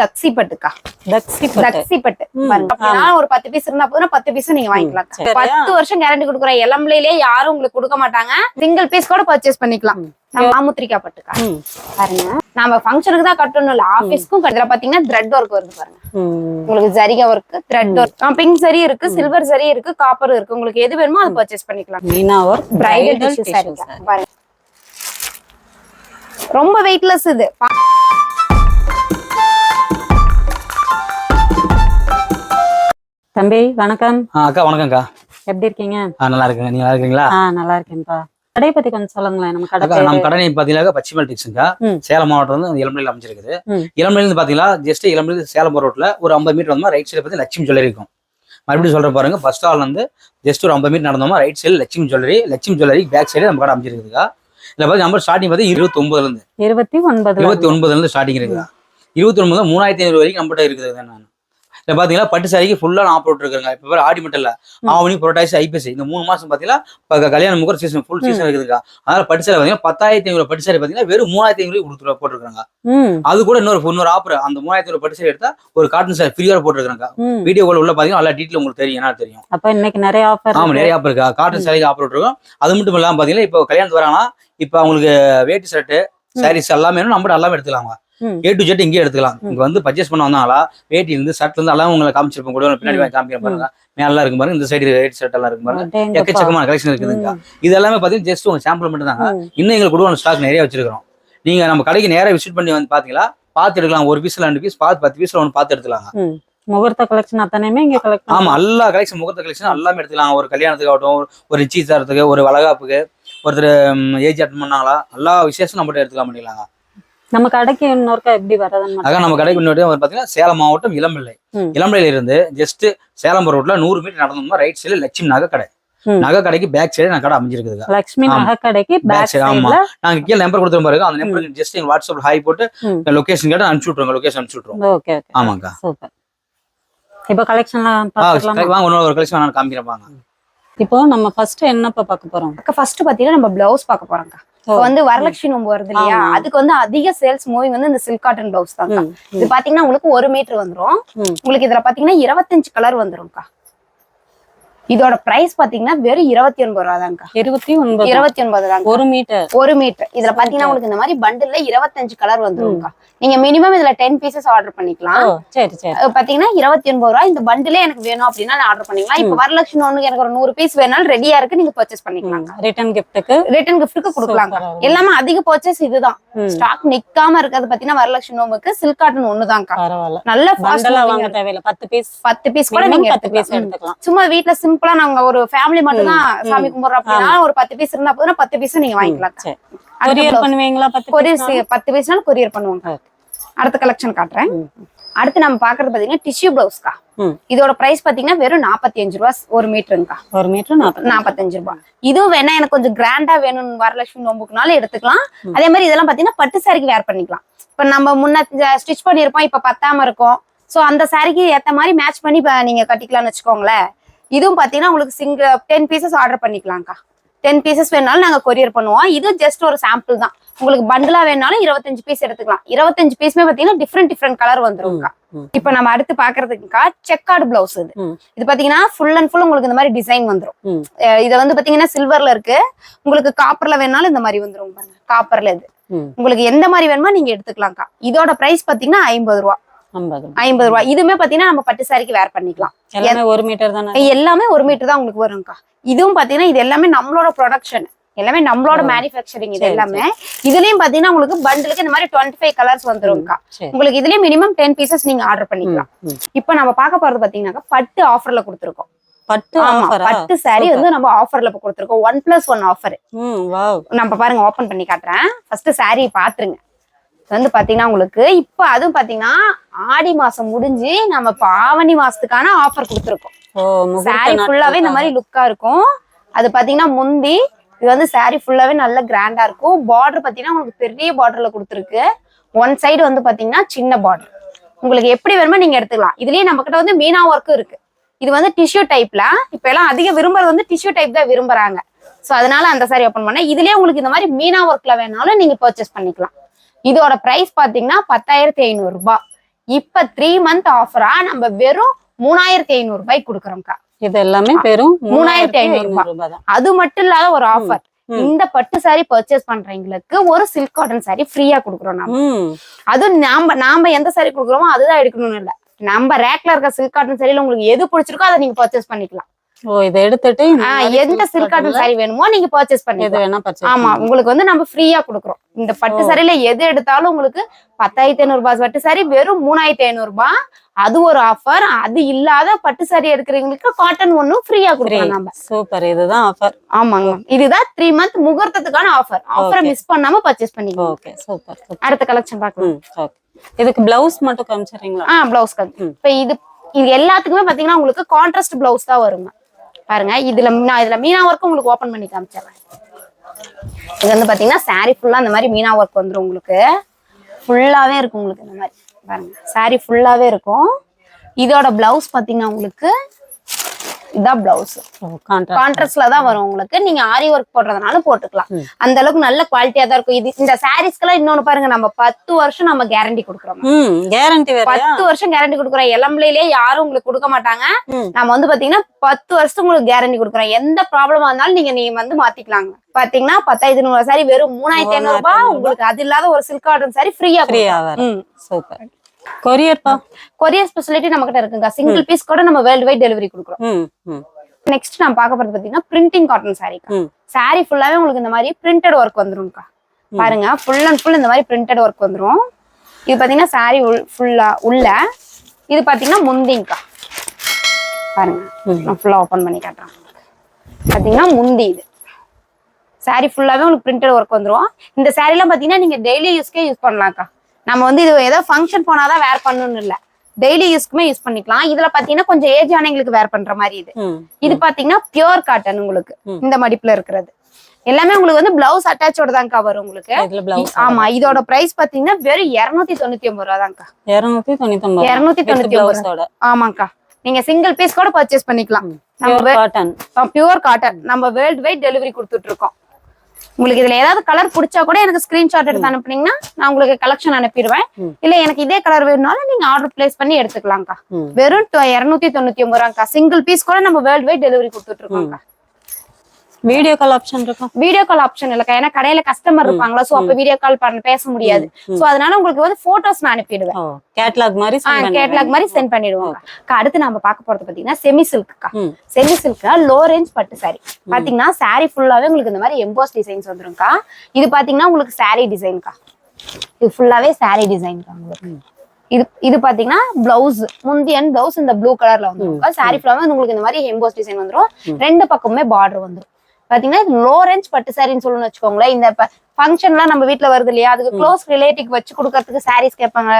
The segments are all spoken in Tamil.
தக்ஸி பட்டுக்கா தக்ஸி பட்டு தக்ஸி பட்டு ம், பாருங்க அப்படின்னா ஒரு பத்து பீஸ் இருந்தா போதும் பத்து பீஸ் நீங்க வாங்கிக்கலாம்? பத்து வருஷம் கேரண்டி கொடுக்குற இளம்பிலேயே யாரும் உங்களுக்கு கொடுக்க மாட்டாங்க. சிங்கிள் பீஸ் கூட பர்ச்சேஸ் பண்ணிக்கலாம். மாமுத்திரிக்கா பட்டுக்கா. பாருங்க. நம்ம ஃபங்க்ஷனுக்கு தான் கட்டணும் இல்ல. ஆபீஸ்க்கும் இதுல பாத்தீங்கன்னா த்ரெட் ஒர்க் வருது பாருங்க. உங்களுக்கு ஜரிகா ஒர்க் த்ரெட் ஒர்க் பிங்க் சரி இருக்கு சில்வர் சரி இருக்கு காப்பர் இருக்கு. உங்களுக்கு எது வேணுமோ அதை பர்ச்சேஸ் பண்ணிக்கலாம். மீனா ஒர்க் பிரைடல் பாருங்க. ரொம்ப வெயிட்லெஸ் இது. தம்பி வணக்கம். அக்கா வணக்கம்க்கா. எப்படி இருக்கீங்க? நல்லா இருக்குங்க. நீங்க நல்லா இருக்கீங்களா? நல்லா இருக்கேன்ப்பா. கடையை பத்தி கொஞ்சம் சொல்லுங்களேன் நம்ம கடை நம்ம கடை பாத்தீங்கன்னா பச்சிமல் டிக்ஸுங்கக்கா ம். சேலம் மாவட்டம் வந்து இளம்பிலையில் அமைஞ்சிருக்குது. ம். இளம்பிலையில பாத்தீங்கன்னா ஜஸ்ட் இளம்பிலையில் சேலம் ரோட்ல ஒரு ஐம்பது மீட்டர் வந்தோமா ரைட் சைடு பத்தி லட்சுமி ஜுவல்லரி இருக்கும். மறுபடியும் சொல்ற பாருங்க பஸ் ஸ்டால் வந்து ஜஸ்ட் ஒரு ஐம்பது metre நடந்தோமா right side Lakshmi jewellery Lakshmi jewellery back side நம்ம கடை அமைஞ்சிருக்குதுக்கா. இதுல பார்த்து நம்பர் ஸ்டார்டிங் பார்த்து இருபத்தி ஒன்பதுல இருந்து. இருபத்தி ஒன்பது இருபத்தி ஒன்பதுல இருந்து ஸ்டார்டிங் இருக்குதா? இருபத்தி ஒன்பது மூணாயிரத்தி ஐநூறு வரைக்கும் நம்மகிட்ட இருக்குது நான். இதில் பார்த்தீங்கன்னா பட்டு சாரிக்கு ஃபுல்லாக ஆஃப் ரோட் இருக்குங்க. இப்போ வேறு ஆடி மட்டும் இல்லை. ஆவணி புரட்டாசி ஐபிஎஸ் இந்த மூணு மாதம் பார்த்தீங்கன்னா இப்போ கல்யாணம் முகர் சீசன் ஃபுல் சீசன் இருக்குதுக்கா அதனால பட்டு சாரி பார்த்தீங்கன்னா பத்தாயிரத்தி ஐநூறு பட்டு சாரி பார்த்தீங்கன்னா வெறும் மூணாயிரத்தி ஐநூறு கொடுத்து போட்டுருக்காங்க அது கூட இன்னொரு இன்னொரு ஆஃபர் அந்த மூணாயிரத்தி ஐநூறு பட்டு சாரி எடுத்தா ஒரு காட்டன் சாரி ஃப்ரீயாக போட்டுருக்காங்க வீடியோ உள்ள பார்த்தீங்கன்னா நல்லா டீட்டெயில் உங்களுக்கு தெரியும். என்ன தெரியும். அப்ப இன்னைக்கு நிறைய ஆஃபர் ஆமா நிறைய ஆஃபர் இருக்கா. காட்டன் சாரிக்கு ஆஃபர் இருக்கும். அது மட்டும் இல்லாமல் பார்த்தீங்கன்னா இப்போ கல்யாணத்து வராங்கன்னா இப்போ அவங்களுக்கு வேட்டி ஷர்ட்டு சாரீஸ் எல்லாமே நம்மகிட்ட எல்லாமே எடுத்துக்கலாங்க. ம். ஏ டு ஜெட் இங்கேயே எடுத்துக்கலாம். இங்க வந்து பர்ச்சேஸ் பண்ண வந்தாங்களா வேட்டி இருந்து ஷர்ட்ல இருந்து எல்லாம் உங்களை காமிச்சிருப்போம் கூட பின்னாடி வாங்கி காமிக்கிறேன் பாருங்க மேலாம் இருக்கும் பாருங்க இந்த சைடு வேட்டி ஷர்ட் எல்லாம் இருக்கும் பாருங்க. எக்கச்சக்கமான கலெக்ஷன் இருக்குதுங்க. இது எல்லாமே பார்த்தீங்கன்னா ஜஸ்ட் உங்க சாம்பிள் மட்டும் தாங்க. இன்னும் எங்களுக்கு கூட ஸ்டாக் நிறைய வச்சிருக்கிறோம். நீங்க நம்ம கடைக்கு நேரா விசிட் பண்ணி வந்து பாத்தீங்களா பார்த்து எடுக்கலாம். ஒரு பீஸ்ல ரெண்டு பீஸ் பார்த்து பத்து பீஸ்ல ஒன்று பார்த்து எடுத்துலாங்க முகூர்த்த கலெக்ஷன் அத்தனையுமே இங்க கலெக்ட் ஆமா எல்லா கலெக்ஷன் முகூர்த்த கலெக்ஷன் எல்லாமே எடுத்துக்கலாம். ஒரு கல்யாணத்துக்கு ஆகட்டும் ஒரு- ஒரு நிச்சயதாரத்துக்கு ஒரு வளகாப்புக்கு ஒருத்தர் ஏஜ் அட்டன் பண்ணாங்களா எல்லா விசேஷம் நம்மகிட்ட எடுத்துக்கலாம் பண்ணிக்கலாங்க. நம்ம கடைக்கு இன்னொருக்கா எப்படி வரதுன்னு மட்டும் அதான் நம்ம கடைக்கு முன்னாடி வந்து பாத்தீங்கன்னா சேலம் மாவட்டம் இளம்பிள்ளை. இளம்பிள்ளையில இருந்து ஜஸ்ட் சேலம் ரோட்ல நூறு மீட்டர் நடந்தோம்னா ரைட் சைடுல லட்சுமி நகை கடை. நகை கடைக்கு பேக் சைடு நான் கடை அமைஞ்சிருக்குதுங்க லக்ஷ்மி ஆமா. நகை கடைக்கு பேக் side, ஆமா. சைடுல நாங்க கீழே நம்பர் கொடுத்துரும் பாருங்க அந்த நம்பருக்கு ஜஸ்ட் எங்க வாட்ஸ்அப்ல ஹாய் போட்டு. லொகேஷன் கேட்டு அனுப்பிச்சு விட்ருங்க லொகேஷன் அனுப்பிச்சு விட்ருவோம் ஓகே ஓகே. ஆமாக்கா. சூப்பர். இப்போ கலெக்ஷன்லாம் வாங்க இன்னொரு ஒரு கலெக்ஷன் நான் காமிக்கிறேன் வாங்க. இப்போ நம்ம ஃபர்ஸ்ட் என்னப்பா பார்க்க போறோம்? ஃபர்ஸ்ட் பாத்தீங்கன்னா நம்ம பிளவுஸ் பார்க்க போறோம்க்கா. இப்போ வந்து வரலட்சுமி நோம்பு வருது இல்லையா. அதுக்கு வந்து அதிக சேல்ஸ் மூவிங் வந்து இந்த சில்க் காட்டன் பிளவுஸ் தான் இது பாத்தீங்கன்னா உங்களுக்கு ஒரு மீட்டர் வந்துரும். உங்களுக்கு இதுல பாத்தீங்கன்னா இருபத்தஞ்சு கலர் வந்துரும்க்கா. இதோட பிரைஸ் பாத்தீங்கன்னா வெறும் இருபத்தி ஒன்பது ரூபா தான்க்கா. இருபத்தி ஒன்பது. இருபத்தி ஒன்பது தாங்க ஒரு மீட்டர் ஒரு மீட்டர் இதுல பாத்தீங்கன்னா உங்களுக்கு இந்த மாதிரி பண்டில்ல இருபத்தஞ்சு கலர் வந்துரும்க்கா. நீங்க மினிமம் இதுல டென் பீசஸ் ஆர்டர் பண்ணிக்கலாம். சரி சரி. பாத்தீங்கன்னா இருபத்தி ஒன்பது ரூபா இந்த பண்டிலே எனக்கு வேணும் அப்படின்னா ஆர்டர் பண்ணிக்கலாம். இப்ப வரலட்சுமி ஒண்ணுக்கு எனக்கு ஒரு நூறு பீஸ் வேணாலும் ரெடியா இருக்கு நீங்க பர்ச்சேஸ் பண்ணிக்கலாம் ரிட்டர்ன் கிஃப்ட்டுக்கு ரிட்டர்ன் கிஃப்ட்டுக்கு ஆ எல்லாமே அதிக பர்ச்சேஸ் இதுதான். ஸ்டாக் நிக்காம இருக்கிறது பாத்தீங்கன்னா வரலட்சுமி நோம்புக்கு சில்க் காட்டன் பரவாயில்ல. நல்ல பண்டலா வாங்க தேவையில்ல. பத்து பீஸ் பத்து பீஸ் கூட நீங்க பத்து பீஸ் எடுத்துக்கலாம். சும்மா வீட்ல சிம்பிளா நாங்க ஒரு ஃபேமிலி மட்டும் தான். சாமி கும்பிடுறோம் அப்படின்னா ஒரு பத்து பீஸ் இருந்தா போதும் பத்து பீஸும் நீங்க வாங்கிக்கலாம். கொரியர் பண்ணுவீங்களா பத்து கொரியர் பத்து பீஸ்னாலும் கொரியர் பண்ணுவாங்க. அடுத்த கலெக்ஷன் காட்டுறேன். அடுத்து நம்ம பாக்குறது பாத்தீங்கன்னா டிஷ்யூ பிளவுஸ்க்கா. இதோட பிரைஸ் பாத்தீங்கன்னா வெறும் நாற்பத்தி அஞ்சு ரூபா ஒரு மீட்டருங்கக்கா ஒரு மீட்டர் நாற்பது நாற்பத்தஞ்சு ரூபாய் இதுவும் வேணா எனக்கு கொஞ்சம் கிராண்டா வேணும் வரலட்சுமி நோம்புக்குனாலும் எடுத்துக்கலாம். அதே மாதிரி இதெல்லாம் பாத்தீங்கன்னா பட்டு சாரிக்கு வேர் பண்ணிக்கலாம். இப்ப நம்ம முன்ன ஸ்டிச் பண்ணிருப்போம் இப்ப பத்தாம இருக்கும். சோ அந்த சாரிக்கு ஏத்த மாதிரி மேட்ச் பண்ணி நீங்க கட்டிக்கலாம்னு வச்சுக்கோங்களேன். இதுவும் பாத்தீங்கன்னா உங்களுக்கு சிங்கிள் டென் பீசஸ் ஆர்டர் பண்ணிக்கலாம்க்கா. டென் பீசஸ் வேணாலும் நாங்க கொரியர் பண்ணுவோம். இது ஜஸ்ட் ஒரு சாம்பிள் தான். உங்களுக்கு பண்டிலா வேணாலும் இருபத்தஞ்சு பீஸ் எடுத்துக்கலாம். இருபத்தஞ்சு பீஸ்மே பாத்தீங்கன்னா டிஃப்ரெண்ட் டிஃப்ரெண்ட் கலர் வந்துரும்க்கா. ம். இப்ப நம்ம அடுத்து பாக்குறதுக்குக்கா செக்கார்டு பிளவுஸ் இது. இது பாத்தீங்கன்னா ஃபுல் அண்ட் ஃபுல் உங்களுக்கு இந்த மாதிரி டிசைன் வந்துரும். இது வந்து பாத்தீங்கன்னா சில்வர்ல இருக்கு. உங்களுக்கு காப்பர்ல வேணாலும் இந்த மாதிரி வந்துரும் பாருங்க. காப்பர்ல இது. உங்களுக்கு எந்த மாதிரி வேணுமோ நீங்க எடுத்துக்கலாம்க்கா. இதோட பிரைஸ் பாத்தீங்கன்னா ஐம்பது ரூபா. ஐம்பது ஐம்பது ரூபா இதுவுமே பாத்தீங்கன்னா நம்ம பட்டு சாரிக்கு வேர் பண்ணிக்கலாம். எல்லாமே ஒரு மீட்டர் தானே? எல்லாமே ஒரு மீட்டர் தான் உங்களுக்கு வரும்க்கா. இதுவும் பாத்தீங்கன்னா இது எல்லாமே நம்மளோட ப்ரொடக்ஷன் எல்லாமே நம்மளோட மேனுஃபேக்சரிங் இது சரி, எல்லாமே. இதுலயும் பாத்தீங்கன்னா உங்களுக்கு பண்டிலுக்கு இந்த மாதிரி டுவெண்ட்டி ஃபைவ் கலர்ஸ் வந்துரும்க்கா சரி. உங்களுக்கு இதுலயும் மினிமம் டென் பீசஸ் நீங்க ஆர்டர் பண்ணிக்கலாம். இப்போ நம்ம பார்க்க போறது பாத்தீங்கன்னாக்கா பட்டு ஆஃபர்ல கொடுத்துருக்கோம். பட்டு பட்டு saree வந்து நம்ம ஆஃபர்ல இப்ப கொடுத்துருக்கோம். ஒன் பிளஸ் ஒன் ஆஃபர் நம்ம பாருங்க ஓபன் பண்ணி காட்டுறேன். ஃபர்ஸ்ட் saree பாத்துருங்க. வந்து பாத்தீங்கன்னா உங்களுக்கு இப்ப அதுவும் பாத்தீங்கன்னா ஆடி மாசம் முடிஞ்சு நம்ம இப்ப ஆவணி மாசத்துக்கான ஆஃபர் கொடுத்துருக்கோம். நாட்கள். ஃபுல்லாவே இந்த மாதிரி லுக்கா இருக்கும். அது பாத்தீங்கன்னா முந்தி இது வந்து saree ஃபுல்லாவே நல்ல கிராண்டா இருக்கும். பார்டர் பாத்தீங்கன்னா உங்களுக்கு பெரிய பார்டர்ல கொடுத்துருக்கு. ஒன் சைடு வந்து பாத்தீங்கன்னா சின்ன பார்டர் உங்களுக்கு எப்படி வேணுமோ நீங்க எடுத்துக்கலாம். இதுலயே நம்ம கிட்ட வந்து மீனா ஒர்க்கும் இருக்கு. இது வந்து டிஷ்யூ டைப்ல இப்ப எல்லாம் அதிக விரும்புறது வந்து டிஷ்யூ டைப் தான் விரும்புறாங்க. சோ அதனால அந்த saree ஓபன் பண்ணேன். இதுலயே உங்களுக்கு இந்த மாதிரி மீனா ஒர்க்ல வேணாலும் நீங்க பர்ச்சேஸ் பண்ணிக்கலாம். இதோட பிரைஸ் பாத்தீங்கன்னா பத்தாயிரத்தி ஐநூறு ரூபாய். இப்ப த்ரீ மந்த் ஆஃபரா நம்ம வெறும் மூணாயிரத்தி ஐநூறு ரூபாய்க்கு கொடுக்குறோம்க்கா. இது எல்லாமே வெறும் மூணாயிரத்தி ஐநூறு ஐநூறு ரூபாய். தான். அது மட்டும் இல்லாத ஒரு ஆஃபர். இந்த பட்டு saree பர்ச்சேஸ் பண்றவங்களுக்கு ஒரு சில்க் காட்டன் saree ஃப்ரீயா கொடுக்குறோம் நம்ம ம். அதுவும் நாம நாம எந்த saree கொடுக்குறோமோ அதுதான் எடுக்கணும்னு இல்ல. நம்ம ரேக்ல இருக்க சில்க் காட்டன் சரியில உங்களுக்கு எது பிடிச்சிருக்கோ அதை நீங்க பர்ச்சேஸ் பண்ணிக்கலாம். ஓ இதை எடுத்துட்டு எந்த சில்க் காட்டன் saree வேணுமோ நீங்க பர்ச்சேஸ் எது பண்ணிக்கலாம். வேணா பர்ச்சேஸ் ஆமா உங்களுக்கு வந்து நம்ம ஃப்ரீயா கொடுக்குறோம். இந்த பட்டு ஓ. சரியில எது எடுத்தாலும் உங்களுக்கு பத்தாயிரத்தி ஐநூறு ரூபாய் பட்டு சாரி வெறும் மூணாயிரத்தி ஐநூறு ரூபாய். அது ஒரு ஆஃபர் அது இல்லாத பட்டு சாரி எடுக்கிறவங்களுக்கு காட்டன் ஒண்ணும் ஃப்ரீயா கொடுக்குறோம் நம்ம சூப்பர் இதுதான் ஆஃபர் ஆமாங்க இதுதான் த்ரீ மந்த் முகூர்த்தத்துக்கான ஆஃபர் ஆஃபரை. மிஸ் பண்ணாம பர்ச்சேஸ் பண்ணிக்கலாம். ஓகே சூப்பர் அடுத்த கலெக்ஷன் பார்க்கலாம். இதுக்கு பிளவுஸ் மட்டும் காமிச்சிடுறீங்களா? ஆ பிளவுஸ். இப்ப இது இது எல்லாத்துக்குமே பாத்தீங்கன்னா உங்களுக்கு கான்ட்ராஸ்ட் பிளவுஸ் தான் வருங்க பாருங்க இதுல நான் இதுல மீனா ஒர்க்கு உங்களுக்கு ஓபன் பண்ணி காமிச்சிடறேன். இது வந்து பாத்தீங்கன்னா சாரி ஃபுல்லா இந்த மாதிரி மீனா ஒர்க் வந்துடும் உங்களுக்கு. ஃபுல்லாவே இருக்கும் உங்களுக்கு இந்த மாதிரி. பாருங்க சாரி ஃபுல்லாவே இருக்கும். இதோட பிளவுஸ் பாத்தீங்கன்னா உங்களுக்கு இதான் பிளவுஸ் கான்ட்ராஸ்ட்ல தான் வரும் உங்களுக்கு. நீங்க ஆரி ஒர்க் போடுறதுனால போட்டுக்கலாம். அந்த அளவுக்கு நல்ல குவாலிட்டியா தான் இருக்கும். இது இந்த சாரீஸ்க்கெல்லாம் இன்னொன்னு பாருங்க. நம்ம பத்து வருஷம் நம்ம கேரண்டி கொடுக்குறோம். கேரண்டி பத்து வருஷம் கேரண்டி கொடுக்குறோம். இளம்பிள்ளையிலே யாரும் உங்களுக்கு கொடுக்க மாட்டாங்க. நம்ம வந்து பாத்தீங்கன்னா பத்து வருஷத்துக்கு உங்களுக்கு கேரண்டி கொடுக்குறோம். எந்த ப்ராப்ளமா இருந்தாலும் நீங்க நீங்க வந்து மாத்திக்கலாங்க. பாத்தீங்கன்னா பத்தாயிரத்தி நூறு சாரி வெறும் மூணாயிரத்தி ஐநூறு ரூபாய் உங்களுக்கு அது இல்லாத ஒரு சில்க் காட்டன் சாரி ஃப்ரீயா ஃப்ரீயா சூப்பர். கொரியர்ப்பா கொரியர் ஸ்பெசிலிட்டி நம்ம கிட்ட இருக்குங்க. சிங்கிள் பீஸ் கூட நம்ம வேர்ல்டு வைட் டெலிவரி கொடுக்குறோம் நெக்ஸ்ட் நான் பார்க்க போறது பாத்தீங்கன்னா பிரிண்டிங் காட்டன் சாரி. சாரி ஃபுல்லாவே உங்களுக்கு இந்த மாதிரி பிரிண்டட் ஒர்க் வந்துரும்க்கா. பாருங்க ஃபுல் அண்ட் ஃபுல் இந்த மாதிரி பிரிண்டட் ஒர்க் வந்துரும். இது பாத்தீங்கன்னா சாரி ஃபுல்லா உள்ள. இது பாத்தீங்கன்னா முந்திங்கக்கா பாருங்க. நான் ஃபுல்லா ஓபன் பண்ணி காட்டுறேன். பாத்தீங்கன்னா முந்தி இது. சாரி ஃபுல்லாவே உங்களுக்கு பிரிண்டட் ஒர்க் வந்துரும். இந்த சாரீலாம் பாத்தீங்கன்னா நீங்க டெய்லி யூஸ்க்கே யூஸ் பண்ணலாம்க்கா. நம்ம வந்து இது ஏதோ ஃபங்க்ஷன் போனாதான் வேர் பண்ணணும்னு இல்ல. டெய்லி யூஸ்க்குமே யூஸ் பண்ணிக்கலாம். இதுல பாத்தீங்கன்னா கொஞ்சம் ஏஜ் ஆனவங்களுக்கு வேர் பண்ற மாதிரி இது. இது பாத்தீங்கன்னா பியூர் காட்டன் உங்களுக்கு. இந்த மடிப்புல இருக்கிறது. எல்லாமே உங்களுக்கு வந்து பிளவுஸ் அட்டாச்சோட தான்க்கா வரும் உங்களுக்கு. ஆமா இதோட பிரைஸ் பாத்தீங்கன்னா வெறும் இருநூத்தி தொண்ணூத்தி ஒன்பது ரூபா தான்க்கா இருநூத்தி தொண்ணூத்தி ஒன்பது இருநூத்தி தொண்ணூத்தி ஒன்பது பிளவுஸோட ஆமாங்கக்கா நீங்க சிங்கிள் பீஸ் கூட பர்ச்சேஸ் பண்ணிக்கலாம். நம்ம பியூர் காட்டன் பியூர் காட்டன் நம்ம வேர்ல்டு வைட் டெலிவரி கொடுத்துட்டு இருக்கோம். உங்களுக்கு இதுல ஏதாவது கலர் பிடிச்சா கூட எனக்கு ஸ்கிரீன்ஷாட் எடுத்து அனுப்புனீங்கன்னா நான் உங்களுக்கு கலெக்ஷன் அனுப்பிடுவேன். இல்ல எனக்கு இதே கலர் வேணும்னாலும் நீங்க ஆர்டர் பிளேஸ் பண்ணி எடுத்துக்கலாம்க்கா. வெறும் இருநூத்தி தொண்ணூத்தி ஒன்பது ரூபாக்கா சிங்கிள் பீஸ் கூட நம்ம வேர்ல்டு வைட் டெலிவரி கொடுத்துட்டு இருக்கோம்க்கா. வீடியோ கால் ஆப்ஷன் இருக்கும் வீடியோ கால் ஆப்ஷன் இல்லக்கா. ஏன்னா கடையில கஸ்டமர் இருப்பாங்களா சோ அப்ப வீடியோ கால் பண்ண பேச முடியாது. சோ அதனால உங்களுக்கு வந்து போட்டோஸ் நான் அனுப்பிடுவேன். கேட்லாக் மாதிரி. கேட்லாக் மாதிரி சென்ட் பண்ணிடுவோம் அடுத்து நம்ம பார்க்க போறது பாத்தீங்கன்னா செமி சில்க்க்கா செமி சில்க்ல லோ ரேஞ்ச் பட்டு saree. பாத்தீங்கன்னா saree ஃபுல்லாவே உங்களுக்கு இந்த மாதிரி எம்போஸ் டிசைன்ஸ் வந்துரும்க்கா. இது பாத்தீங்கன்னா உங்களுக்கு saree டிசைன்க்கா இது ஃபுல்லாவே saree டிசைன்க்கா உங்களுக்கு. இது இது பாத்தீங்கன்னா பிளவுஸ் முந்தி அண்ட் பிளவுஸ் இந்த ப்ளூ கலர்ல வந்துரும்க்கா. saree ஃபுல்லாவே உங்களுக்கு இந்த மாதிரி எம்போஸ் டிசைன் வந்துரும். ரெண்டு பக்கமுமே பார்டர் வந்துரும். பாத்தீங்கன்னா லோ ரேஞ்ச் பட்டு சாரின்னு சொல்லணும்னு வச்சுக்கோங்களேன். இந்த ஃபங்க்ஷன்லாம் நம்ம வீட்ல வருது இல்லையா? அதுக்கு க்ளோஸ் ரிலேட்டிவ் வச்சு கொடுக்கறதுக்கு சாரீஸ் கேட்பாங்க.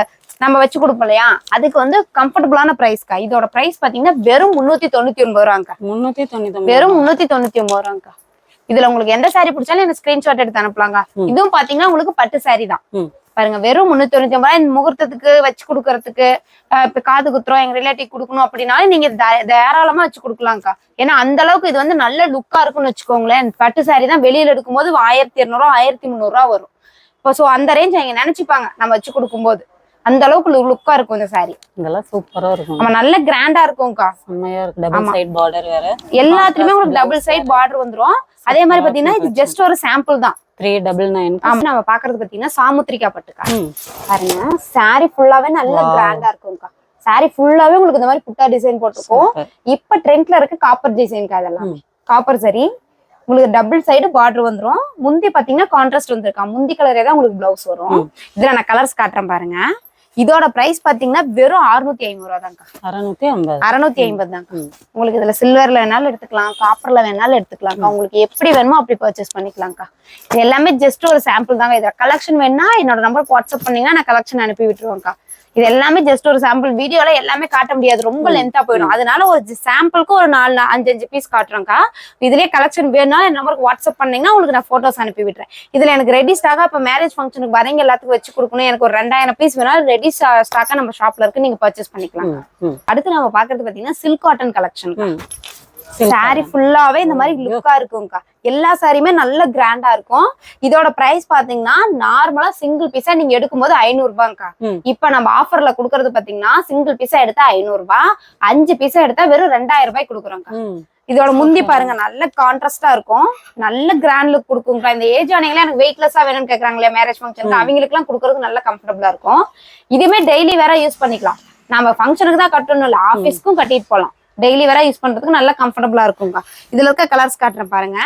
நம்ம வச்சு கொடுப்போம் இல்லையா? அதுக்கு வந்து கம்ஃபர்டபுளான பிரைஸ்க்கா இதோட பிரைஸ் பாத்தீங்கன்னா வெறும் முன்னூத்தி தொண்ணூத்தி ஒன்பது ரூபாங்கக்கா முன்னூத்தி தொண்ணூத்தி வெறும் முன்னூத்தி தொண்ணூத்தி ஒன்பது ரூபாங்கக்கா இதுல உங்களுக்கு எந்த saree பிடிச்சாலும் எனக்கு ஸ்கிரீன்ஷாட் எடுத்து அனுப்பலாங்க இதுவும் பாத்தீங்கன்னா உங்களுக்கு பட்டு saree தான். பாருங்க வெறும் முன்னூத்தி தொண்ணூத்தி ஒன்பது ரூபாய் இந்த முகூர்த்தத்துக்கு வச்சு கொடுக்கறதுக்கு இப்ப காது குத்துறோம் எங்க ரிலேட்டிவ் கொடுக்கணும் அப்படின்னாலும் நீங்க தாராளமா வச்சு கொடுக்கலாம்க்கா. ஏன்னா அந்த அளவுக்கு இது வந்து நல்ல லுக்கா இருக்கும்னு வச்சுக்கோங்களேன். பட்டு saree தான் வெளியில எடுக்கும்போது ஆயிரத்தி இருநூறுவா ஆயிரத்தி முந்நூறு ரூபா வரும். இப்போ சோ அந்த ரேஞ்ச் அவங்க நினைச்சுப்பாங்க நம்ம வச்சு கொடுக்கும்போது. அந்த அளவுக்கு லுக்கா இருக்கும் இந்த saree. இதெல்லாம் சூப்பரா இருக்கும். நம்ம நல்ல கிராண்டா இருக்கும்க்கா. செம்மையா இருக்கு. டபுள் சைடு பார்டர் வேற. எல்லாத்துலயுமே உங்களுக்கு டபுள் சைட் பார்டர் வந்துரும். அதே மாதிரி பாத்தீங்கன்னா இது ஜஸ்ட் ஒரு சாம்பிள் தான். த்ரீ டபுள் நைன் நம்ம பாக்குறது பாத்தீங்கன்னா சாமுத்திரிக்கா பட்டுக்கா பாருங்க. saree ஃபுல்லாவே நல்ல. கிராண்டா இருக்கும்க்கா. saree ஃபுல்லாவே உங்களுக்கு இந்த மாதிரி புட்டா டிசைன் போட்டிருக்கும். இப்ப ட்ரெண்ட்ல இருக்க காப்பர் டிசைன்க்கா அதெல்லாம். காப்பர் சரி உங்களுக்கு டபுள் சைடு பார்டர் வந்துரும். முந்தி பாத்தீங்கன்னா கான்ட்ராஸ்ட் வந்திருக்கா. முந்தி கலரே தான் உங்களுக்கு பிளவுஸ் வரும். இதுல நான் கலர்ஸ் காட்டுறேன் பாருங்க. இதோட பிரைஸ் பாத்தீங்கன்னா வெறும் அறுநூத்தி ஐம்பது ரூபா தான்க்கா. அறுநூத்தி ஐம்பது. அறுநூத்தி ஐம்பது தான்க்கா. உங்களுக்கு இதுல சில்வர்ல வேணாலும் எடுத்துக்கலாம் காப்பர்ல வேணாலும் எடுத்துக்கலாம்க்கா உங்களுக்கு எப்படி வேணுமோ அப்படி பர்ச்சேஸ் பண்ணிக்கலாம்க்கா. இது எல்லாமே ஜஸ்ட் ஒரு சாம்பிள் தாங்க இதுல கலெக்ஷன் வேணா என்னோட நம்பருக்கு வாட்ஸ்அப் பண்ணீங்கன்னா நான் கலெக்ஷன் அனுப்பி விட்டுருவேன்க்கா. இது எல்லாமே ஜஸ்ட் ஒரு சாம்பிள் வீடியோல எல்லாமே காட்ட முடியாது. ரொம்ப லென்த்தா போயிடும். அதனால ஒரு சாம்பிளுக்கு ஒரு நாலு அஞ்சு அஞ்சு பீஸ் காட்டுறேன்க்கா. இதுலயே கலெக்ஷன் வேணும்னா என் நம்பருக்கு வாட்ஸ்அப் பண்ணீங்கன்னா உங்களுக்கு நான் போட்டோஸ் அனுப்பி விட்டுறேன். இதுல எனக்கு ரெடி ஸ்டாக்கா இப்ப மேரேஜ் ஃபங்க்ஷனுக்கு வரீங்க எல்லாத்துக்கும் வச்சு கொடுக்கணும். எனக்கு ஒரு ரெண்டாயிரம் பீஸ் வேணாலும் ரெடி ஸ்டாக்கா நம்ம ஷாப்ல இருக்கு நீங்க பர்ச்சேஸ் பண்ணிக்கலாம். அடுத்து நம்ம பாக்குறது பாத்தீங்கன்னா சில்க் காட்டன் கலெக்ஷன் சாரி ஃபுல்லாவே இந்த மாதிரி லுக்கா இருக்கும்க்கா. எல்லா சாரியுமே நல்ல கிராண்டா இருக்கும். இதோட பிரைஸ் பாத்தீங்கன்னா நார்மலா சிங்கிள் பீஸா நீங்க எடுக்கும்போது ஐநூறு ரூபாய்க்கா. இப்ப நம்ம ஆஃபர்ல குடுக்கறது பாத்தீங்கன்னா சிங்கிள் பீஸா எடுத்தா ஐநூறு ரூபாய் அஞ்சு பீஸா எடுத்தா வெறும் ரெண்டாயிரம் ரூபாய் கொடுக்குறோம்க்கா. இதோட முந்தி பாருங்க நல்ல கான்ட்ராஸ்டா இருக்கும். நல்ல கிராண்ட் லுக் கொடுக்குங்க இந்த ஏஜ் ஆனீங்களா எனக்கு வெயிட்லெஸ்ஸா வேணும்னு கேக்குறாங்களே மேரேஜ் ஃபங்க்ஷனுக்கு அவங்களுக்கு எல்லாம் கொடுக்கறதுக்கு நல்ல கம்ஃபர்டபுளா இருக்கும். இதுவுமே டெய்லி வேற யூஸ் பண்ணிக்கலாம். நம்ம ஃபங்க்ஷனுக்கு தான் கட்டணும் இல்ல ஆபீஸ்க்கும் கட்டிட்டு போலாம். டெய்லி வேற யூஸ் பண்றதுக்கு நல்ல கம்ஃபர்டபுளா இருக்குங்க இதுல இருக்க கலர்ஸ் காட்டுறேன் பாருங்க.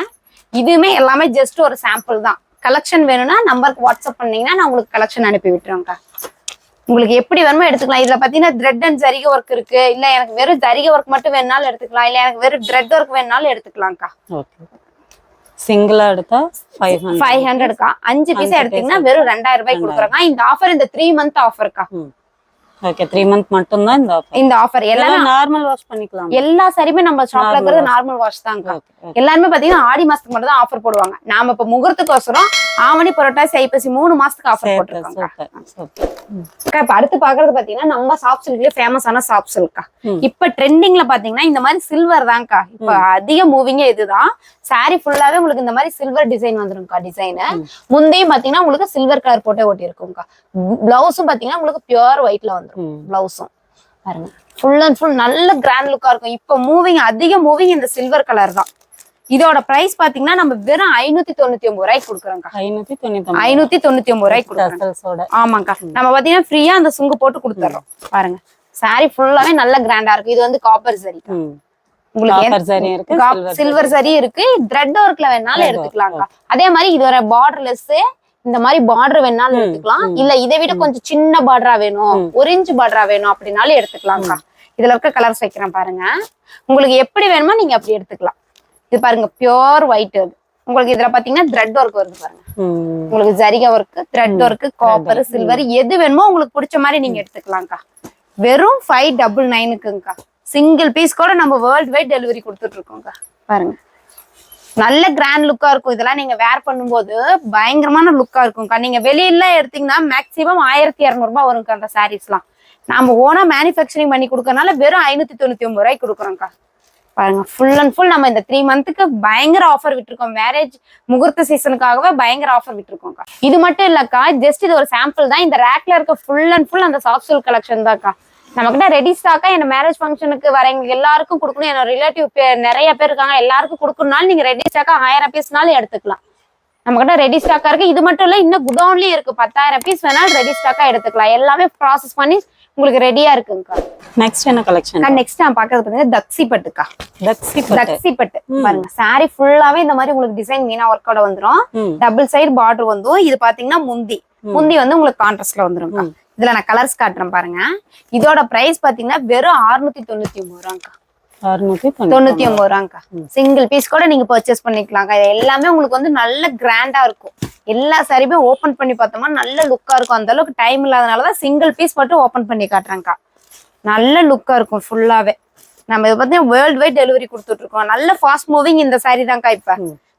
இதுவுமே எல்லாமே ஜஸ்ட் ஒரு சாம்பிள் தான். கலெக்ஷன் வேணும்னா நம்பருக்கு வாட்ஸ்அப் பண்ணீங்கன்னா நான் உங்களுக்கு கலெக்ஷன் அனுப்பி விட்டுருவேன்க்கா. உங்களுக்கு எப்படி வேணுமோ எடுத்துக்கலாம். இதுல பாத்தீங்கன்னா த்ரெட் அண்ட் ஜரிகை ஒர்க் இருக்கு. இல்ல எனக்கு வெறும் ஜரிகை ஒர்க் மட்டும் வேணாலும் எடுத்துக்கலாம். இல்ல எனக்கு வெறும் த்ரெட் ஒர்க் வேணாலும் எடுத்துக்கலாம்க்கா. சிங்கிளா எடுத்தா ஃபைவ் ஃபைவ் ஹண்ட்ரட்க்கா அஞ்சு பீஸ் எடுத்தீங்கன்னா வெறும் ரெண்டாயிரம் ரூபாய் கொடுக்குறாங்க இந்த ஆஃபர் இந்த த்ரீ மந்த் ஆஃபர்க்கா ஓகே த்ரீ மந்த் மட்டும்தான் இந்த ஆஃபர் இந்த ஆஃபர் எல்லாமே நார்மல் வாஷ் பண்ணிக்கலாம்? எல்லா சாரியுமே நம்ம ஷாப்ல wash. நார்மல் வாஷ் ஓகே எல்லாருமே பாத்தீங்கன்னா ஆடி மாசத்துக்கு மட்டும் தான் ஆஃபர் போடுவாங்க. நாம இப்ப முகூர்த்துக்கோசரம் ஆவணி புரட்டாசி ஐப்பசி மூணு மாசத்துக்கு ஆஃபர் போட்டிருக்காங்க இப்ப அடுத்து பாக்குறது பாத்தீங்கன்னா நம்ம சாஃப்ட் சில்க்லயே ஃபேமஸான சாஃப்ட் சில்க்கா ம். இப்ப ட்ரெண்டிங்ல பாத்தீங்கன்னா இந்த மாதிரி சில்வர் தான்க்கா. இப்ப அதிக மூவிங்கே இதுதான். சாரி ஃபுல்லாவே உங்களுக்கு இந்த மாதிரி சில்வர் டிசைன் வந்துரும்க்கா டிசைன் முந்தையும் பாத்தீங்கன்னா உங்களுக்கு சில்வர் கலர் போட்டே ஒட்டி இருக்கும்க்கா பிளவுஸும் பாத்தீங்கன்னா உங்களுக்கு பியூர் ஒயிட்ல வந்துரும். பிளவுஸும் பாருங்க. ஃபுல் அண்ட் ஃபுல் நல்ல கிராண்ட் லுக்கா இருக்கும். இப்ப மூவிங் அதிக மூவிங் இந்த சில்வர் கலர் தான். இதோட பிரைஸ் பாத்தீங்கன்னா நம்ம வெறும் ஐநூத்தி தொண்ணூத்தி ஒன்பது ரூபாய்க்கு கொடுக்குறோம்க்கா. ஐநூத்தி தொண்ணூத்தி ஐநூத்தி தொண்ணூத்தி ஒன்பது ரூபாய்க்கு கொடுக்குறோம். ஆமாக்கா நம்ம பாத்தீங்கன்னா ஃப்ரீயா அந்த சுங்கு போட்டு கொடுத்துறோம் பாருங்க. சாரி ஃபுல்லாவே நல்ல கிராண்டா இருக்கு. இது வந்து காப்பர் சரி உங்களுக்கு சில்வர் சரி இருக்கு த்ரெட் ஒர்க்ல வேணாலும் எடுத்துக்கலாம்க்கா. அதே மாதிரி இது ஒரு பார்டர்லெஸ் இந்த மாதிரி பார்டர் வேணாலும் எடுத்துக்கலாம். இல்ல இதை விட கொஞ்சம் சின்ன பார்டரா வேணும். ஒரு இன்ச் பார்டரா வேணும் அப்படின்னாலும் எடுத்துக்கலாம்க்கா. இதுல இருக்க கலர்ஸ் வைக்கிறேன் பாருங்க. உங்களுக்கு எப்படி வேணுமோ நீங்க அப்படி எடுத்துக்கலாம். இது பாருங்க பியோர் ஒயிட் அது. உங்களுக்கு இதுல பாத்தீங்கன்னா த்ரெட் ஒர்க் வருது பாருங்க. உங்களுக்கு ஜரிகை work thread work copper silver எது வேணுமோ உங்களுக்கு பிடிச்ச மாதிரி நீங்க எடுத்துக்கலாம்க்கா. வெறும் ஃபைவ் டபுள் நைனுக்குங்கக்கா சிங்கிள் பீஸ் கூட நம்ம வேர்ல்டு வைட் டெலிவரி கொடுத்துட்டு இருக்கோம்க்கா பாருங்க. நல்ல கிராண்ட் லுக்கா இருக்கும். இதெல்லாம் நீங்க வேர் பண்ணும்போது பயங்கரமான லுக்கா இருக்கும்க்கா. நீங்க வெளியில எடுத்தீங்கன்னா மேக்ஸிமம் ஆயிரத்தி இரநூறுபா வரும்க்கா அந்த சாரீஸ்லாம் நாம ஓனா மேனுஃபேக்சரிங் பண்ணி கொடுக்கறனால வெறும் ஐநூத்தி தொண்ணூத்தி ஒன்பது ரூபாய்க்கு கொடுக்குறோம்க்கா. பாருங்க ஃபுல் அண்ட் ஃபுல் நம்ம இந்த த்ரீ மந்த்துக்கு பயங்கர ஆஃபர் விட்டுருக்கோம். மேரேஜ் முகூர்த்த சீசனுக்காகவே பயங்கர ஆஃபர் விட்டுருக்கோம்க்கா இது மட்டும் இல்லக்கா ஜஸ்ட் இது ஒரு சாம்பிள் தான். இந்த ரேக்ல இருக்க ஃபுல் அண்ட் ஃபுல் அந்த சாஃப்ட் சில்க் கலெக்ஷன் தான்க்கா நம்மகிட்ட ரெடி ஸ்டாக்கா என்ன மேரேஜ் ஃபங்க்ஷனுக்கு வரவங்க எல்லாருக்கும் கொடுக்கணும். என்னோட ரிலேட்டிவ் நிறைய பேர் இருக்காங்க எல்லாருக்கும் கொடுக்கணும்னாலும் நீங்க ரெடி ஸ்டாக்கா ஆயிரம் பீஸ்னாலும் எடுத்துக்கலாம். நம்மகிட்ட ரெடி ஸ்டாக்கா இருக்கு. இது மட்டும் இல்ல இன்னும் குடோன்லயும் இருக்கு. பத்தாயிரம் பீஸ் வேணாலும் ரெடி ஸ்டாக்கா எடுத்துக்கலாம். எல்லாமே ப்ராசஸ் பண்ணி உங்களுக்கு ரெடியா இருக்குங்கக்கா நெக்ஸ்ட் என்ன கலெக்ஷன் நெக்ஸ்ட் நான் பாக்குறது பாத்தீங்கன்னா தக்ஸி பட்டுக்கா தக்ஸி தக்ஸி பட்டு பாருங்க சாரி ஃபுல்லாவே இந்த மாதிரி உங்களுக்கு டிசைன் மீனா ஒர்க்கோட வந்துரும். டபுள் சைடு பார்டர் வந்தும் இது பாத்தீங்கன்னா முந்தி. முந்தி வந்து உங்களுக்கு கான்ட்ராஸ்ட்ல வந்துரும் ம். இதுல நான் கலர்ஸ் காட்டுறேன் பாருங்க. இதோட பிரைஸ் பாத்தீங்கன்னா வெறும் 699 தொண்ணூத்தி ஒன்பது அறுநூத்தி தொண்ணூத்தி ஒன்பது. ரூபாங்கக்கா சிங்கிள் பீஸ் கூட நீங்க பர்ச்சேஸ் பண்ணிக்கலாம்க்கா இது எல்லாமே உங்களுக்கு வந்து நல்ல கிராண்டா இருக்கும். எல்லா சாரியுமே ஓபன் பண்ணி பார்த்தோம்னா நல்ல லுக்கா இருக்கும். அந்த அளவுக்கு டைம் இல்லாதனாலதான் சிங்கிள் பீஸ் மட்டும் ஓபன் பண்ணி காட்டுறேன்க்கா நல்ல லுக்கா இருக்கும் ஃபுல்லாவே நம்ம இதை பத்தி வேர்ல்டு வைட் டெலிவரி கொடுத்துட்டு இருக்கோம் நல்ல ஃபாஸ்ட் மூவிங் இந்த சாரி தான்க்கா இப்ப.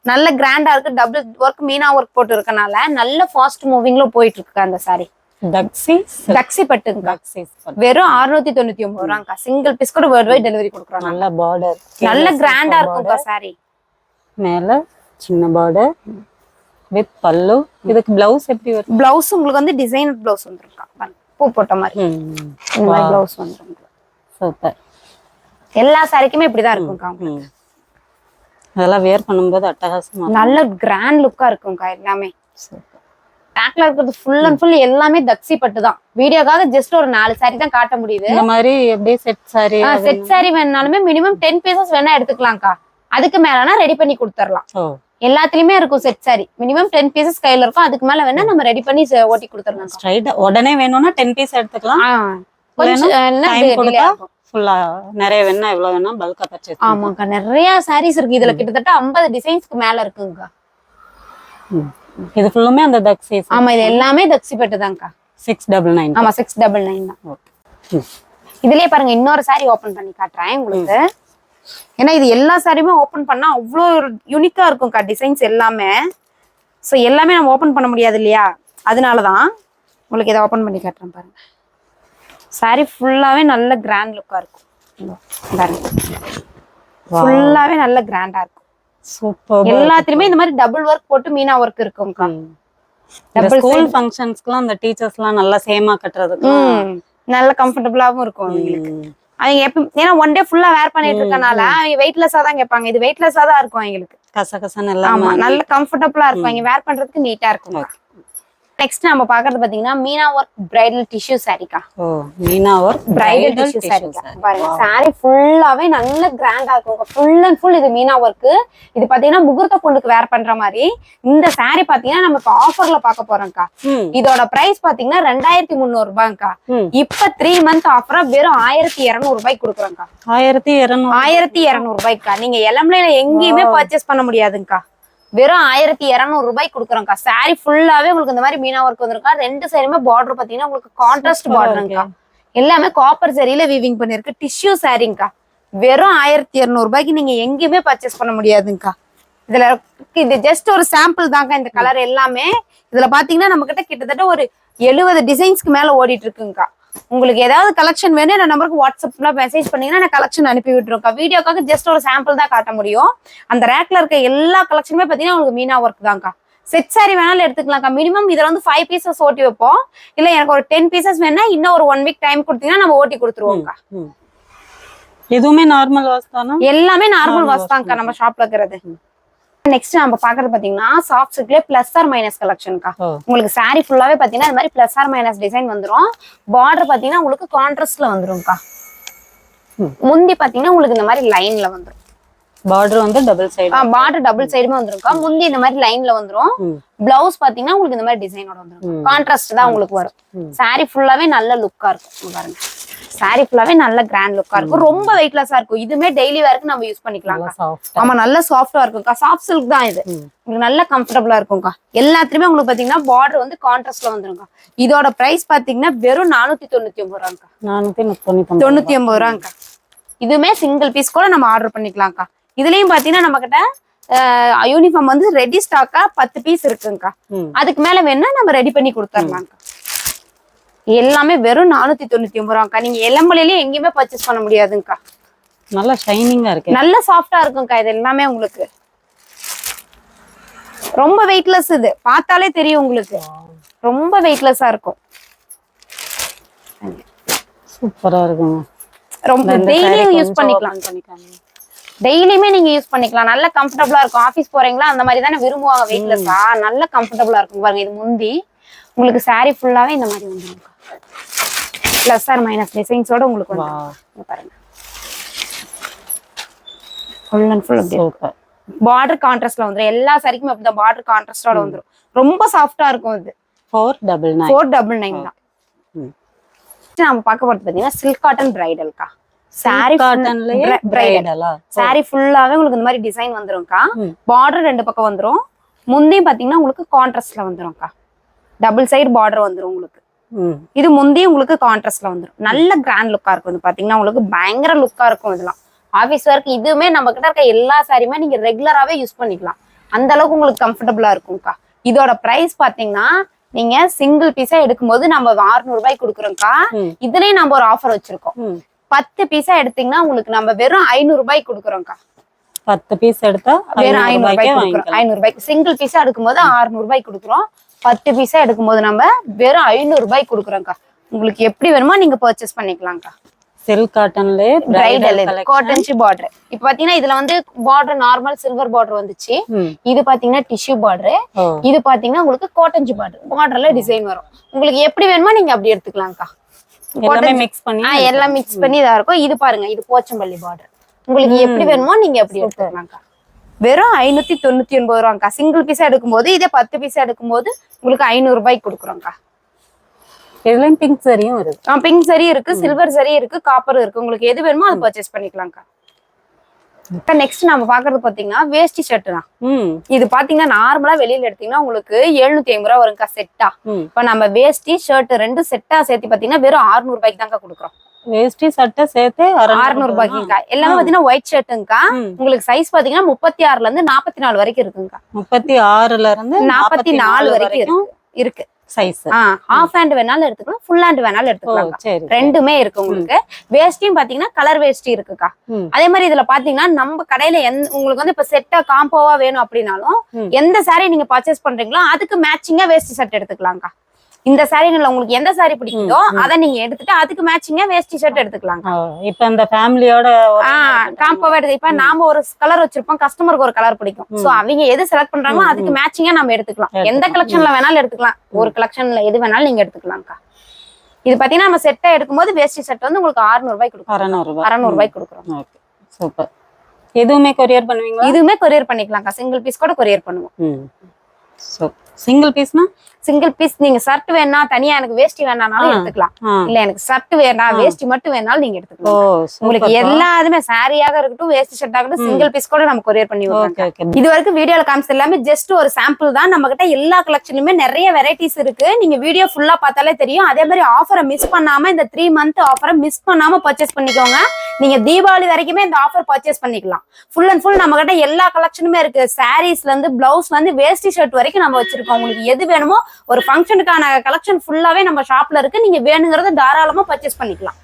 நல்ல கிராண்டா இருக்கு டபுள் ஒர்க் மீனா ஒர்க் போட்டு இருக்கனால நல்ல ஃபாஸ்ட் மூவிங்ல போயிட்டு இருக்கு அந்த சாரி தக்ஸி தக்ஸி பட்டுங்கக்கா தக்ஸி பட்டு. வெறும் 699 தொண்ணூத்தி ஒன்பது ரூபாங்கக்கா சிங்கிள் பீஸ் கூட வேர்ல்டு வைட் டெலிவரி கொடுக்குறாங்க. நல்ல பார்டர் நல்ல கிராண்டா இருக்கும்க்கா சாரி மேல சின்ன பார்டர் வித் பல்லு. இதுக்கு பிளவுஸ் எப்படி வரும்? பிளவுஸ் உங்களுக்கு வந்து டிசைன் பிளவுஸ் வந்துருக்கா. பூ போட்ட மாதிரி. இந்த மாதிரி பிளவுஸ் வந்துரும் சூப்பர் எல்லா சாரிக்குமே இப்படிதான் இருக்கும்க்கா உங்களுக்கு. அதெல்லாம் வேர் பண்ணும்போது அட்டகாசமா. நல்ல கிராண்ட் லுக்கா இருக்கும்க்கா எல்லாமே. பேக்ல இருக்கிறது ஃபுல் அண்ட் ஃபுல் எல்லாமே தக்ஸி பட்டு தான். வீடியோக்காக ஜஸ்ட் ஒரு நாலு சாரி தான் காட்ட முடியுது. இந்த மாதிரி அப்படியே செட் சாரி செட் சாரி வேணாலுமே மினிமம் டென் பீசஸ் வேணா எடுத்துக்கலாம்க்கா. அதுக்கு மேலனா ரெடி பண்ணி கொடுத்துடலாம் எல்லாத்துலயுமே இருக்கும் set saree minimum ten pieces கையில இருக்கும். அதுக்கு மேல வேணா நம்ம ரெடி பண்ணி ஓட்டி கொடுத்துடலாம். ஸ்ட்ரைட்டா உடனே வேணும்னா டென் பீஸ் எடுத்துக்கலாம். கொஞ்சம். ஃபுல்லா நிறைய வேணா எவ்வளவு வேணா பல்கா பர்ச்சேஸ் ஆமாக்கா நிறைய சாரீஸ் இருக்கு. இதுல கிட்டத்தட்ட 50 டிசைன்ஸ்க்கு மேல இருக்குங்கக்கா இது ஃபுல்லுமே அந்த தக்ஸீஸ் ஆமா இது எல்லாமே தக்ஸி பட்டு தான்க்கா சிக்ஸ் டபுள் நைன் ஆமா சிக்ஸ் டபுள் நைன் தான். ஓகே இதுலயே பாருங்க இன்னொரு சாரி ஓபன் பண்ணி காட்டுறேன் உங்களுக்கு. ஏன்னா இது எல்லா சாரியுமே ஓபன் பண்ணா அவ்வளோ யூனிக்கா இருக்கும்க்கா டிசைன்ஸ் எல்லாமே. ஸோ எல்லாமே நம்ம ஓபன் பண்ண முடியாது இல்லையா? அதனாலதான் உங்களுக்கு இதை ஓபன் பண்ணி காட்டுறேன் பாருங்க. சாரி ஃபுல்லாவே நல்ல கிராண்ட் லுக்கா இருக்கும். பாருங்க. ஃபுல்லாவே நல்ல கிராண்டா இருக்கும். சூப்பர் எல்லாத்துலயுமே இந்த மாதிரி டபுள் ஒர்க் போட்டு மீனா ஒர்க் இருக்கும்க்கா Double ஸ்கூல் ஃபங்க்ஷன்ஸ்க்குலாம் அந்த டீச்சர்ஸ்லாம் நல்லா சேமா கட்டுறதுக்கு. நல்ல கம்ஃபர்டபுளாவும் இருக்கும் அவங்களுக்கு. அவங்க எப்ப ஏன்னா ஒன் டே ஃபுல்லா வேர் பண்ணிட்டு இருக்கனால அவங்க வெயிட்லெஸ்ஸா தான் கேட்பாங்க. இது வெயிட்லெஸ்ஸா தான் இருக்கும் அவங்களுக்கு. கசகசன்னு ஆமா எல்லாம் நல்ல கம்ஃபர்டபுளா இருக்கும். இங்க வேர் பண்றதுக்கு நீட்டா இருக்கும். நெக்ஸ்ட் நம்ம பாக்குறது பாத்தீங்கன்னா மீனா ஒர்க் பிரைடல் டிஷ்யூ சாரிக்கா ஓ மீனா ஒர்க் பிரைடல் டிஷ்யூ சாரிக்கா பாருங்க சாரி ஃபுல்லாவே நல்ல கிராண்டா இருக்கும். ஃபுல் அண்ட் ஃபுல் இது மீனா ஒர்க் இது பாத்தீங்கன்னா முகூர்த்த பொண்ணுக்கு வேர் பண்ற மாதிரி. இந்த சாரி பாத்தீங்கன்னா நம்ம இப்போ ஆஃபர்ல பார்க்க போறோம்க்கா. இதோட பிரைஸ் பாத்தீங்கன்னா ரெண்டாயிரத்தி முந்நூறு ரூபாய்க்கா. இப்ப த்ரீ மந்த் ஆஃபரா வெறும் ஆயிரத்தி இருநூறு ரூபாய்க்கு கொடுக்குறோம்க்கா. ஆயிரத்தி இருநூறு. ஆயிரத்தி இருநூறு ரூபாய்க்கா. நீங்க இளம்பிள்ளையில எங்கேயுமே பர்ச்சேஸ் பண்ண முடியாதுங்கக்கா. வெறும் ஆயிரத்தி இருநூறு ரூபாய்க்கு கொடுக்குறோம்க்கா சாரி ஃபுல்லாவே உங்களுக்கு இந்த மாதிரி மீனா ஒர்க் வந்திருக்கா? ரெண்டு சைடுமே பார்டர் பாத்தீங்கன்னா உங்களுக்கு கான்ட்ராஸ்ட் பார்டருங்கக்கா எல்லாமே காப்பர் சரியில வீவிங் பண்ணிருக்கு டிஷ்யூ சாரிங்கக்கா வெறும் ஆயிரத்தி இருநூறு ரூபாய்க்கு நீங்க எங்கேயுமே பர்ச்சேஸ் பண்ண முடியாதுங்கக்கா. இதுல இது ஜஸ்ட் ஒரு சாம்பிள் தாங்க இந்த கலர் எல்லாமே இதுல பாத்தீங்கன்னா நம்ம கிட்ட கிட்டத்தட்ட ஒரு எழுபது டிசைன்ஸ்க்கு மேல ஓடிட்டு இருக்குங்கக்கா. உங்களுக்கு ஏதாவது கலெக்ஷன் வேணும் என்ன நம்பருக்கு வாட்ஸ்அப்ல மெசேஜ் பண்ணீங்கன்னா நான் கலெக்ஷன் அனுப்பி விட்டுருக்கா வீடியோக்காக ஜஸ்ட் ஒரு சாம்பிள் தான் காட்ட முடியும். அந்த ரேக்ல இருக்க எல்லா கலெக்ஷனுமே பாத்தீங்கன்னா உங்களுக்கு மீனா ஒர்க் தான்க்கா. செட் சாரி வேணாலும் எடுத்துக்கலாம்க்கா. மினிமம் இதுல வந்து ஃபைவ் பீசஸ் ஓட்டி வைப்போம். இல்ல எனக்கு ஒரு டென் பீசஸ் வேணா இன்னும் ஒரு ஒன் வீக் டைம் கொடுத்தீங்கன்னா நம்ம ஓட்டி கொடுத்துருவோம்க்கா. எதுவுமே நார்மல் வாஸ் தானா? எல்லாமே நார்மல் வாஷ் தான்க்கா நம்ம ஷாப்ல இருக்கிறது. நெக்ஸ்ட் நம்ம பாக்குறது பாத்தீங்கன்னா சாஃப்ட் சில்க்லயே பிளஸ் ஆர் மைனஸ் கலெக்ஷன்க்கா உங்களுக்கு saree ஃபுல்லாவே பாத்தீங்கன்னா இந்த மாதிரி பிளஸ் ஆர் மைனஸ் டிசைன் வந்துரும். பார்டர் பாத்தீங்கன்னா உங்களுக்கு கான்ட்ராஸ்ட்ல வந்துரும்க்கா. முந்தி பாத்தீங்கன்னா உங்களுக்கு இந்த மாதிரி லைன்ல வந்துரும். பார்டர் வந்து டபுள் சைடு பார்டர் டபுள் சைடுமே வந்துரும்க்கா. முந்தி இந்த மாதிரி லைன்ல வந்துரும். பிளவுஸ் பாத்தீங்கன்னா உங்களுக்கு இந்த மாதிரி டிசைனோட வந்துரும். கான்ட்ராஸ்ட் தான் உங்களுக்கு வரும். saree ஃபுல்லாவே நல்ல லுக்கா இருக்கும். பாருங்க. Saree ஃபுல்லாவே நல்ல கிராண்ட் லுக்கா இருக்கும். ரொம்ப வெயிட்லெஸ்ஸா இருக்கும். இதுமே டெய்லி வேர்க்கு நம்ம யூஸ் பண்ணிக்கலாம் ஆமா நல்ல சாஃப்டா இருக்கும்க்கா. சாஃப்ட் சில்க் தான் இது. உங்களுக்கு நல்ல கம்ஃபர்டபுளா இருக்கும்க்கா. எல்லாத்துலயுமே உங்களுக்கு பாத்தீங்கன்னா பார்டர் வந்து கான்ட்ராஸ்ட்ல வந்துருங்க இதோட பிரைஸ் பாத்தீங்கன்னா வெறும் நானூத்தி தொண்ணூத்தி ஒன்பது ரூபாங்கக்கா நானூத்தி தொண்ணூத்தி ஒன்பது ரூபாங்கக்கா இதுவுமே சிங்கிள் பீஸ் கூட நம்ம ஆர்டர் பண்ணிக்கலாம்க்கா. இதுலயும் பாத்தீங்கன்னா நம்ம கிட்ட யூனிஃபார்ம் வந்து ரெடி ஸ்டாக்கா பத்து பீஸ் இருக்குங்கக்கா. அதுக்கு மேல வேணா நம்ம ரெடி பண்ணி கொடுத்துர்லாம்க்கா. எல்லாமே வெறும் நானூத்தி தொண்ணூத்தி ஒன்பது ரூபாங்கக்கா. நீங்க இளம்பலையிலேயே எங்கேயுமே பர்ச்சேஸ் பண்ண முடியாதுங்கக்கா. நல்லா ஷைனிங்கா இருக்கு. நல்ல சாஃப்டா இருக்கும்க்கா இது எல்லாமே உங்களுக்கு. ரொம்ப வெயிட்லெஸ் இது. பார்த்தாலே தெரியும் உங்களுக்கு. ரொம்ப வெயிட்லெஸ்ஸா இருக்கும். சூப்பரா இருக்குங்க. ரொம்ப டெய்லியும் யூஸ் பண்ணிக்கலாம். டெய்லியுமே நீங்க யூஸ் பண்ணிக்கலாம். நல்ல கம்ஃபர்டபுளா இருக்கும். ஆபீஸ் போறீங்களா அந்த மாதிரி தானே விரும்புவாங்க வெயிட்லெஸ்ஸா நல்ல கம்ஃபர்டபுளா இருக்கும் பாருங்க இது முந்தி. உங்களுக்கு saree ஃபுல்லாவே இந்த மாதிரி வந்துடும் பிளஸ் ஆர் மைனஸ் டிசைன்ஸோட உங்களுக்கு வந்து பாருங்க. Full and full super border கான்ட்ராஸ்ட்ல வந்துரும். எல்லா சாரிக்குமே அப்படி பார்டர் கான்ட்ராஸ்டோட வந்துரும். ரொம்ப சாஃப்டா இருக்கும் இது. Four double nine four double nine தான். நம்ம பார்க்க போறது பாத்தீங்கன்னா சில்க் காட்டன் பிரைடல்க்கா சாரி காட்டன்லயே பிரைடல் சாரி ஃபுல்லாவே உங்களுக்கு இந்த மாதிரி டிசைன் வந்துரும்க்கா. பார்டர் ரெண்டு பக்கம் வந்துரும். முந்தையும் பாத்தீங்கன்னா உங்களுக்கு கான்ட்ராஸ்ட்ல வந்துரும்க்கா டபுள் சைடு பார்டர் வந்துரும் உங்களுக்கு. இது முந்தி உங்களுக்கு கான்ட்ராஸ்ட்ல வந்துரும். நல்ல கிராண்ட் லுக்கா இருக்கும் இது பாத்தீங்கன்னா உங்களுக்கு பயங்கர லுக்கா இருக்கும் இதெல்லாம். ஆபீஸ் ஒர்க் இதுவுமே நம்ம கிட்ட இருக்க எல்லா சாரியுமே நீங்க ரெகுலராவே யூஸ் பண்ணிக்கலாம். அந்த அளவுக்கு உங்களுக்கு கம்ஃபர்டபுளா இருக்கும்க்கா. இதோட பிரைஸ் பாத்தீங்கன்னா நீங்க சிங்கிள் பீஸா எடுக்கும்போது நம்ம 600 ரூபாய்க்கு கொடுக்குறோம்க்கா. இதுலயும் நம்ம ஒரு ஆஃபர் வச்சிருக்கோம். பத்து பீஸா எடுத்தீங்கன்னா உங்களுக்கு நம்ம வெறும் ஐநூறு ரூபாய்க்கு கொடுக்குறோம்க்கா. பத்து பீஸ் எடுத்தா வெறும் ஐநூறு ரூபாய்க்கே ஐநூறு ரூபாய்க்கு சிங்கிள் பீஸா எடுக்கும்போது 600 ரூபாய்க்கு கொடுக்குறோம். பத்து பீஸா எடுக்கும்போது நம்ம வெறும் ஐநூறு ரூபாய்க்கு கொடுக்குறோம்க்கா. உங்களுக்கு எப்படி வேணுமோ நீங்க பர்ச்சேஸ் பண்ணிக்கலாம்க்கா. சில்க் காட்டன்லயே பிரைடல் காட்டன்சி பார்டர் இப்போ பாத்தீங்கன்னா இதுல வந்து பார்டர் நார்மல் சில்வர் பார்டர் வந்துச்சு. இது பாத்தீங்கன்னா டிஷ்யூ பார்டர் இது பாத்தீங்கன்னா உங்களுக்கு காட்டன்சி பார்டர் பார்டர்ல டிசைன் வரும். உங்களுக்கு எப்படி வேணுமோ நீங்க அப்படி எடுத்துக்கலாம்க்கா. எல்லாமே மிக்ஸ் பண்ணி எல்லாம் மிக்ஸ் பண்ணி இதா இருக்கும். இது பாருங்க இது போச்சம்பள்ளி பார்டர் உங்களுக்கு எப்படி வேணுமோ நீங்க எப்படி எடுத்துக்கலாம்க்கா. வெறும் ஐநூத்தி தொண்ணூத்தி ஒன்பது ரூபாங்கக்கா சிங்கிள் பீஸா எடுக்கும்போது இதே பத்து பீஸா எடுக்கும்போது உங்களுக்கு ஐநூறு ரூபாய்க்கு கொடுக்குறோம்க்கா. இதுலயும் பிங்க் சரியும் இருக்கு. பிங்க் சரி இருக்கு சில்வர் சரி இருக்கு காப்பர் இருக்கு. உங்களுக்கு எது வேணுமோ அதை பர்ச்சேஸ் பண்ணிக்கலாம்க்கா. நெக்ஸ்ட் நம்ம பாக்குறது பாத்தீங்கன்னா வேஷ்டி ஷர்ட் தான் ம். இது பாத்தீங்கன்னா நார்மலா வெளியில எடுத்தீங்கன்னா உங்களுக்கு எழுநூத்தி ஐம்பது ரூபா வரும்க்கா செட்டா இப்ப நம்ம வேஷ்டி ஷர்ட் ரெண்டு செட்டா சேர்த்து பாத்தீங்கன்னா வெறும் 600 ரூபாய்க்கு தாங்க கொடுக்குறோம். வேஷ்டி சட்டை சேர்த்து அறுநூறு ரூபாய்க்குங்கக்கா எல்லாமே பாத்தீங்கன்னா ஒயிட் ஷர்ட்டுங்கக்கா. உங்களுக்கு சைஸ் பாத்தீங்கன்னா முப்பத்தி ஆறுல இருந்து நாற்பத்தி நாலு வரைக்கும் இருக்குங்கக்கா முப்பத்தி ஆறுல இருந்து நாற்பத்தி நாலு வரைக்கும் இருக்கு. சைஸ் ஹாஃப் ஹேண்ட் வேணாலும் எடுத்துக்கலாம் ஃபுல் ஹேண்ட் வேணாலும் எடுத்துக்கலாம் சரி ரெண்டுமே இருக்கு உங்களுக்கு. வேஷ்டியும் பாத்தீங்கன்னா கலர் வேஷ்டி இருக்குக்கா. அதே மாதிரி இதுல பாத்தீங்கன்னா நம்ம கடையில எந்த உங்களுக்கு வந்து இப்ப செட்டா காம்போவா வேணும் அப்படின்னாலும். எந்த saree நீங்க பர்ச்சேஸ் பண்றீங்களோ அதுக்கு மேட்சிங்கா வேஷ்டி ஷர்ட் எடுத்துக்கலாம்க்கா. இந்த சாரீல உங்களுக்கு எந்த saree பிடிக்குதோ அதை நீங்க எடுத்துட்டு அதுக்கு மேட்சிங்கா வேஷ்டி ஷர்ட் எடுத்துக்கலாம் இப்ப இந்த ஃபேமிலியோட காம்போவா எடுத்து இப்ப நாம ஒரு கலர் வச்சிருப்போம். கஸ்டமருக்கு ஒரு கலர் பிடிக்கும். சோ அவங்க எது செலக்ட் பண்றாங்களோ அதுக்கு மேட்சிங்கா நம்ம எடுத்துக்கலாம். எந்த. கலெக்ஷன்ல வேணாலும் எடுத்துக்கலாம். ஒரு கலெக்ஷன்ல எது வேணாலும் நீங்க எடுத்துக்கலாம்க்கா. இது பாத்தீங்கன்னா நம்ம செட்டா எடுக்கும்போது வேஷ்டி செட் வந்து உங்களுக்கு 600 ரூபாய் கொடுக்கும் அறநூறு ரூபாய் அறநூறு ரூபாய்க்கு கொடுக்குறோம் சூப்பர். எதுவுமே கொரியர் பண்ணுவீங்களா? இதுவுமே கொரியர் பண்ணிக்கலாம்க்கா. சிங்கிள் பீஸ் கூட கொரியர் பண்ணுவோம். சூப்பர் சிங்கிள் பீஸ்னா சிங்கிள் பீஸ் நீங்க ஷர்ட் வேணா தனியா எனக்கு வேஷ்டி வேணானாலும் ஆ. எடுத்துக்கலாம். இல்ல எனக்கு ஷர்ட் வேணாம் ஆ. வேஷ்டி மட்டும் வேணாலும் நீங்க எடுத்துக்கலாம். உங்களுக்கு எல்லாத்துமே சாரியாக இருக்கட்டும் வேஷ்டி ஷர்ட் ஆகட்டும் சிங்கிள் பீஸ் கூட நம்ம கொரியர் பண்ணி இது வரைக்கும் வீடியோல காமிச்சது எல்லாமே ஜஸ்ட் ஒரு சாம்பிள் தான். நம்ம கிட்ட எல்லா கலெக்ஷன்லயுமே நிறைய வெரைட்டிஸ் இருக்கு. நீங்க வீடியோ ஃபுல்லா பார்த்தாலே தெரியும். அதே மாதிரி ஆஃபரை மிஸ் பண்ணாம இந்த த்ரீ மந்த் ஆஃபரை மிஸ் பண்ணாம பர்ச்சேஸ் பண்ணிக்கோங்க. நீங்க தீபாவளி வரைக்குமே இந்த ஆஃபர் பர்ச்சேஸ் பண்ணிக்கலாம். ஃபுல் அண்ட் ஃபுல் நம்ம கிட்ட எல்லா கலெக்ஷனுமே இருக்கு. சாரீஸ்ல இருந்து பிளவுஸ்ல இருந்து வேஷ்டி ஷர்ட் வரைக்கும் நம்ம வச்சிருக்கோம். உங்களுக்கு எது வேணுமோ ஒரு ஃபங்க்ஷனுக்கான கலெக்ஷன் ஃபுல்லாவே நம்ம ஷாப்ல இருக்கு. நீங்க வேணுங்கிறத தாராளமா பர்ச்சேஸ் பண்ணிக்கலாம்.